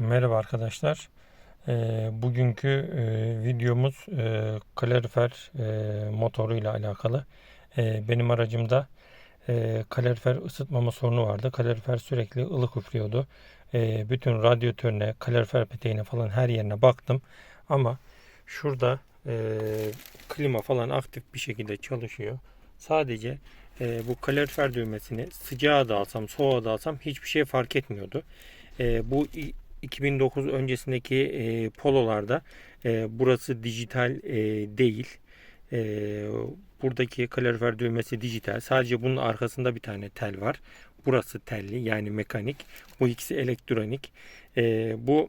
Merhaba arkadaşlar. Ee, bugünkü e, videomuz e, kalorifer e, motoruyla alakalı. E, benim aracımda e, kalorifer ısıtmama sorunu vardı. Kalorifer sürekli ılık üflüyordu. E, bütün radyatörüne, kalorifer peteğine falan her yerine baktım. Ama şurada e, klima falan aktif bir şekilde çalışıyor. Sadece e, bu kalorifer düğmesini sıcağa da alsam, soğuğa da alsam hiçbir şey fark etmiyordu. E, bu 2009 öncesindeki e, pololarda e, burası dijital e, değil. E, buradaki kalorifer düğmesi dijital. Sadece bunun arkasında bir tane tel var. Burası telli yani mekanik. Bu ikisi elektronik. E, bu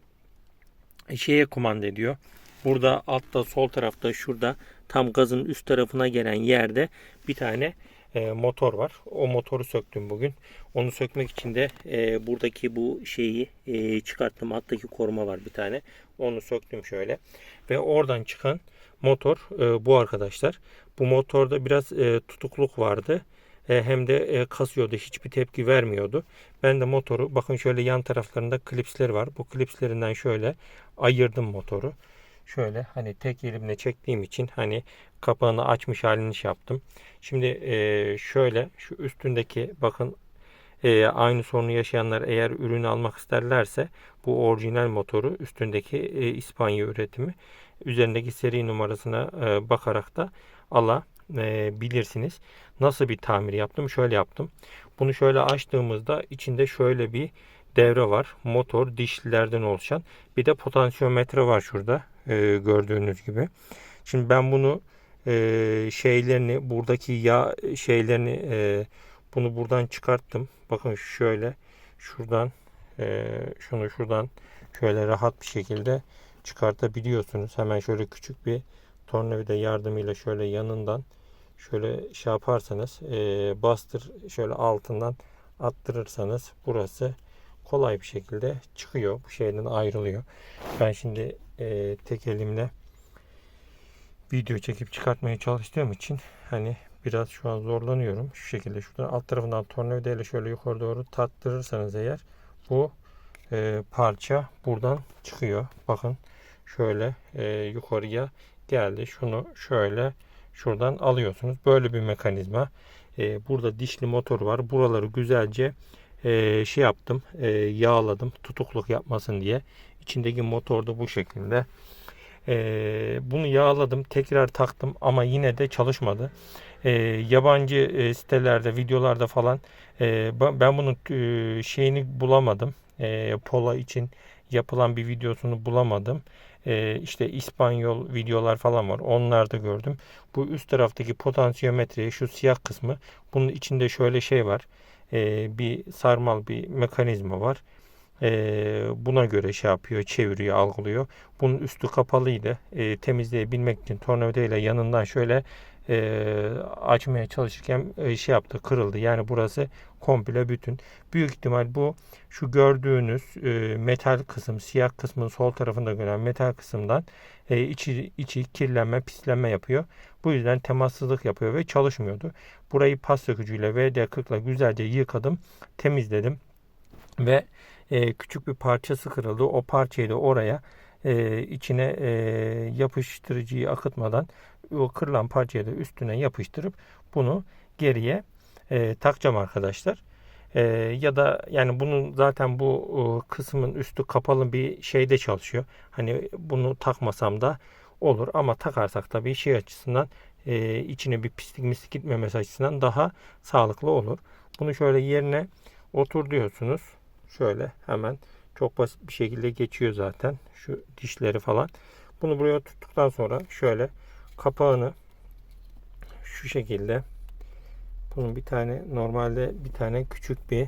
şeye kumanda ediyor. Burada altta sol tarafta şurada tam gazın üst tarafına gelen yerde bir tane e, motor var. O motoru söktüm bugün. Onu sökmek için de e, buradaki bu şeyi e, çıkarttım. Alttaki koruma var bir tane. Onu söktüm şöyle. Ve oradan çıkan motor bu arkadaşlar. Bu motorda biraz tutukluk vardı. Hem de kasıyordu. Hiçbir tepki vermiyordu. Ben de motoru bakın şöyle yan taraflarında klipsler var. Bu klipslerinden şöyle ayırdım motoru. Şöyle hani tek elimle çektiğim için hani kapağını açmış halini şey yaptım. Şimdi e, şöyle şu üstündeki bakın e, aynı sorunu yaşayanlar eğer ürünü almak isterlerse bu orijinal motoru üstündeki e, İspanya üretimi üzerindeki seri numarasına e, bakarak da alabilirsiniz. Nasıl bir tamir yaptım? Şöyle yaptım. Bunu şöyle açtığımızda içinde şöyle bir devre var. Motor dişlilerden oluşan. Bir de potansiyometre var şurada e, gördüğünüz gibi. Şimdi ben bunu e, şeylerini buradaki yağ şeylerini e, bunu buradan çıkarttım. Bakın şöyle şuradan e, şunu şuradan şöyle rahat bir şekilde çıkartabiliyorsunuz. Hemen şöyle küçük bir tornavida yardımıyla şöyle yanından şöyle şey yaparsanız e, bastır şöyle altından attırırsanız burası kolay bir şekilde çıkıyor. Bu şeyden ayrılıyor. Ben şimdi e, tek elimle video çekip çıkartmaya çalıştığım için hani biraz şu an zorlanıyorum. Şu şekilde şuradan alt tarafından tornavida ile şöyle yukarı doğru tattırırsanız eğer bu e, parça buradan çıkıyor. Bakın şöyle e, yukarıya geldi. Şunu şöyle şuradan alıyorsunuz. Böyle bir mekanizma. E, burada dişli motor var. Buraları güzelce e, şey yaptım. E, yağladım. Tutukluk yapmasın diye. İçindeki motor da bu şekilde. E, bunu yağladım. Tekrar taktım ama yine de çalışmadı. E, yabancı sitelerde, videolarda falan e, ben ben bunun e, şeyini bulamadım. E, Pola için yapılan bir videosunu bulamadım. E, işte İspanyol videolar falan var. Onlarda gördüm. Bu üst taraftaki potansiyometre şu siyah kısmı bunun içinde şöyle şey var. E, bir sarmal bir mekanizma var. E, buna göre şey yapıyor, çeviriyor, algılıyor. Bunun üstü kapalıydı. E, temizleyebilmek için tornavidayla yanından şöyle e, açmaya çalışırken e, şey yaptı, kırıldı. Yani burası komple bütün. Büyük ihtimal bu şu gördüğünüz e, metal kısım, siyah kısmın sol tarafında gören metal kısımdan e, içi, içi kirlenme, pislenme yapıyor. Bu yüzden temassızlık yapıyor ve çalışmıyordu. Burayı pas sökücüyle VD40 ile güzelce yıkadım, temizledim ve e, küçük bir parçası kırıldı. O parçayı da oraya e, içine e, yapıştırıcıyı akıtmadan o kırılan parçayı da üstüne yapıştırıp bunu geriye e, takacağım arkadaşlar. E, ya da yani bunun zaten bu e, kısmın üstü kapalı bir şeyde çalışıyor. Hani bunu takmasam da olur ama takarsak tabii şey açısından e, içine bir pislik mislik gitmemesi açısından daha sağlıklı olur. Bunu şöyle yerine otur diyorsunuz. Şöyle hemen çok basit bir şekilde geçiyor zaten. Şu dişleri falan. Bunu buraya tuttuktan sonra şöyle kapağını şu şekilde bunun bir tane normalde bir tane küçük bir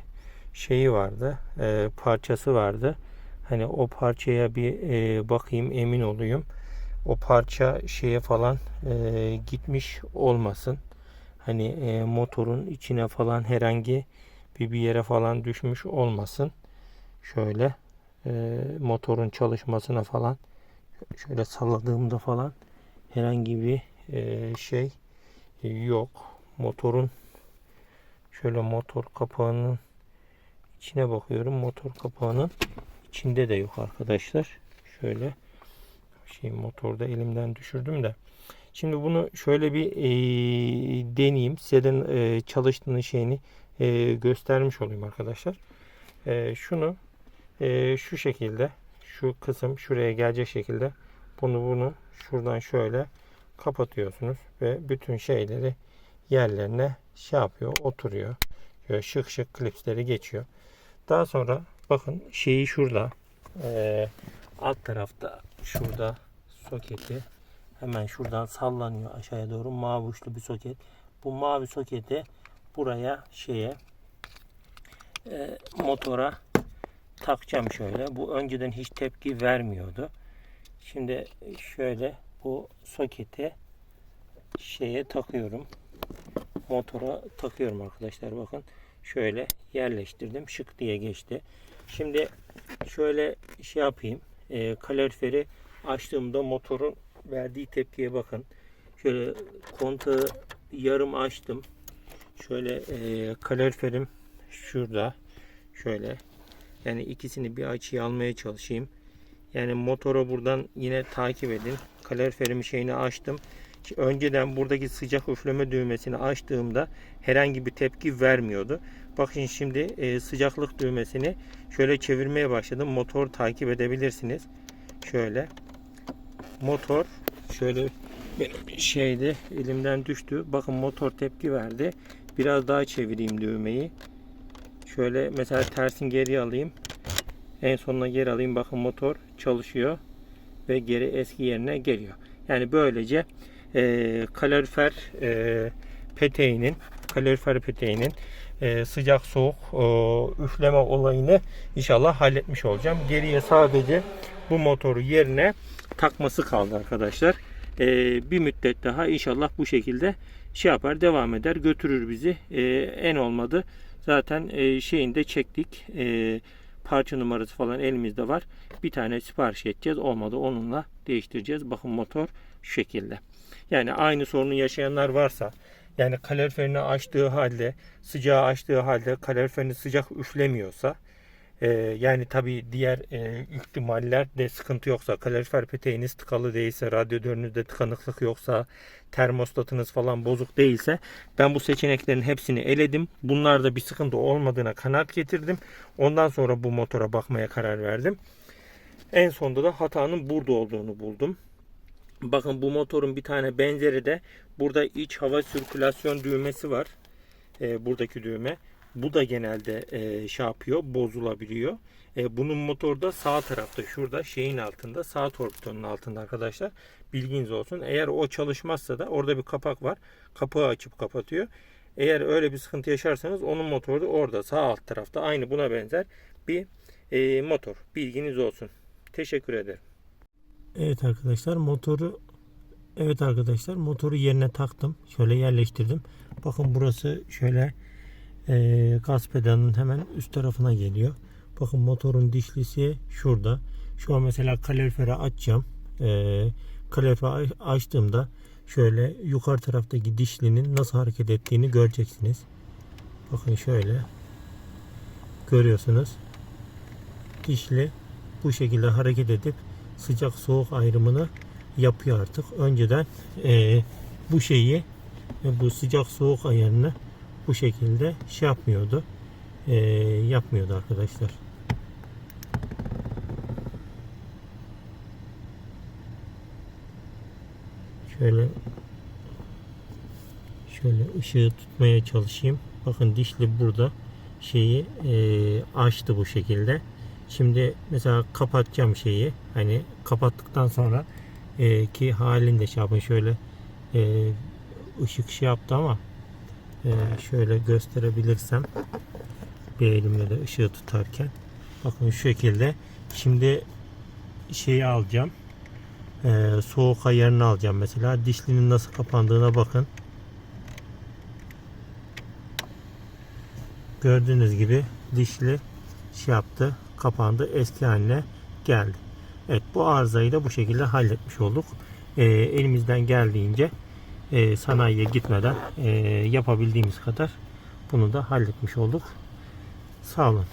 şeyi vardı. e, parçası vardı. Hani o parçaya bir e, bakayım emin olayım. O parça şeye falan e, gitmiş olmasın. Hani e, motorun içine falan herhangi bir bir yere falan düşmüş olmasın. Şöyle e, motorun çalışmasına falan şöyle salladığımda falan herhangi bir e, şey yok. Motorun şöyle motor kapağının içine bakıyorum. Motor kapağının İçinde de yok arkadaşlar. Şöyle şey motorda elimden düşürdüm de. Şimdi bunu şöyle bir e, deneyeyim. Size de e, çalıştığını şeyini e, göstermiş olayım arkadaşlar. E, şunu e, şu şekilde şu kısım şuraya gelecek şekilde bunu bunu şuradan şöyle kapatıyorsunuz ve bütün şeyleri yerlerine şey yapıyor, oturuyor. Şöyle şık şık klipsleri geçiyor. Daha sonra bakın şeyi şurada eee, alt tarafta şurada soketi hemen şuradan sallanıyor aşağıya doğru mavi uçlu bir soket. Bu mavi soketi buraya şeye eee, motora takacağım şöyle. Bu önceden hiç tepki vermiyordu. Şimdi şöyle bu soketi şeye takıyorum. Motora takıyorum arkadaşlar bakın. Şöyle yerleştirdim. Şık diye geçti. Şimdi şöyle şey yapayım. E, kaloriferi açtığımda motorun verdiği tepkiye bakın. Şöyle kontağı yarım açtım. Şöyle e, kaloriferim şurada. Şöyle. Yani ikisini bir açıya almaya çalışayım. Yani motoru buradan yine takip edin. Kaloriferimi şeyini açtım. Önceden buradaki sıcak üfleme düğmesini açtığımda herhangi bir tepki vermiyordu. Bakın şimdi e, sıcaklık düğmesini şöyle çevirmeye başladım. Motor takip edebilirsiniz. Şöyle. Motor şöyle benim şeyde elimden düştü. Bakın motor tepki verdi. Biraz daha çevireyim düğmeyi. Şöyle mesela tersin geri alayım. En sonuna geri alayım. Bakın motor çalışıyor ve geri eski yerine geliyor. Yani böylece e, kalorifer e, peteğinin kalorifer peteğinin e, sıcak soğuk e, üfleme olayını inşallah halletmiş olacağım. Geriye sadece bu motoru yerine takması kaldı arkadaşlar. E, bir müddet daha inşallah bu şekilde şey yapar devam eder götürür bizi. E, en olmadı zaten e, şeyini de çektik. E, parça numarası falan elimizde var. Bir tane sipariş edeceğiz. Olmadı onunla değiştireceğiz. Bakın motor şu şekilde. Yani aynı sorunu yaşayanlar varsa yani kaloriferini açtığı halde sıcağı açtığı halde kaloriferini sıcak üflemiyorsa e, yani tabi diğer e, ihtimaller de sıkıntı yoksa kalorifer peteğiniz tıkalı değilse radyatörünüzde tıkanıklık yoksa termostatınız falan bozuk değilse ben bu seçeneklerin hepsini eledim. Bunlarda bir sıkıntı olmadığına kanaat getirdim. Ondan sonra bu motora bakmaya karar verdim. En sonunda da hatanın burada olduğunu buldum. Bakın bu motorun bir tane benzeri de burada iç hava sirkülasyon düğmesi var. Ee, buradaki düğme. Bu da genelde e, şey yapıyor, bozulabiliyor. E, bunun motorda sağ tarafta şurada şeyin altında sağ torpitonun altında arkadaşlar. Bilginiz olsun. Eğer o çalışmazsa da orada bir kapak var. Kapağı açıp kapatıyor. Eğer öyle bir sıkıntı yaşarsanız onun motoru da orada sağ alt tarafta aynı buna benzer bir e, motor. Bilginiz olsun. Teşekkür ederim. Evet arkadaşlar motoru Evet arkadaşlar motoru yerine taktım. Şöyle yerleştirdim. Bakın burası şöyle e, gaz pedalının hemen üst tarafına geliyor. Bakın motorun dişlisi şurada. Şu an mesela kaloriferi açacağım. E, kaloriferi açtığımda şöyle yukarı taraftaki dişlinin nasıl hareket ettiğini göreceksiniz. Bakın şöyle görüyorsunuz. Dişli bu şekilde hareket edip sıcak soğuk ayrımını yapıyor artık. Önceden e, bu şeyi e, bu sıcak soğuk ayarını bu şekilde şey yapmıyordu. E, yapmıyordu arkadaşlar. Şöyle şöyle ışığı tutmaya çalışayım. Bakın dişli burada şeyi e, açtı bu şekilde. Şimdi mesela kapatacağım şeyi. Hani kapattıktan sonra e, ki halinde şey yapın şöyle e, ışık şey yaptı ama e, şöyle gösterebilirsem bir elimle de ışığı tutarken. Bakın şu şekilde. Şimdi şeyi alacağım. E, soğuk ayarını alacağım mesela. Dişlinin nasıl kapandığına bakın. Gördüğünüz gibi dişli şey yaptı kapandı eski haline geldi Evet bu arızayı da bu şekilde halletmiş olduk. E, elimizden geldiğince e, sanayiye gitmeden e, yapabildiğimiz kadar bunu da halletmiş olduk. Sağ olun.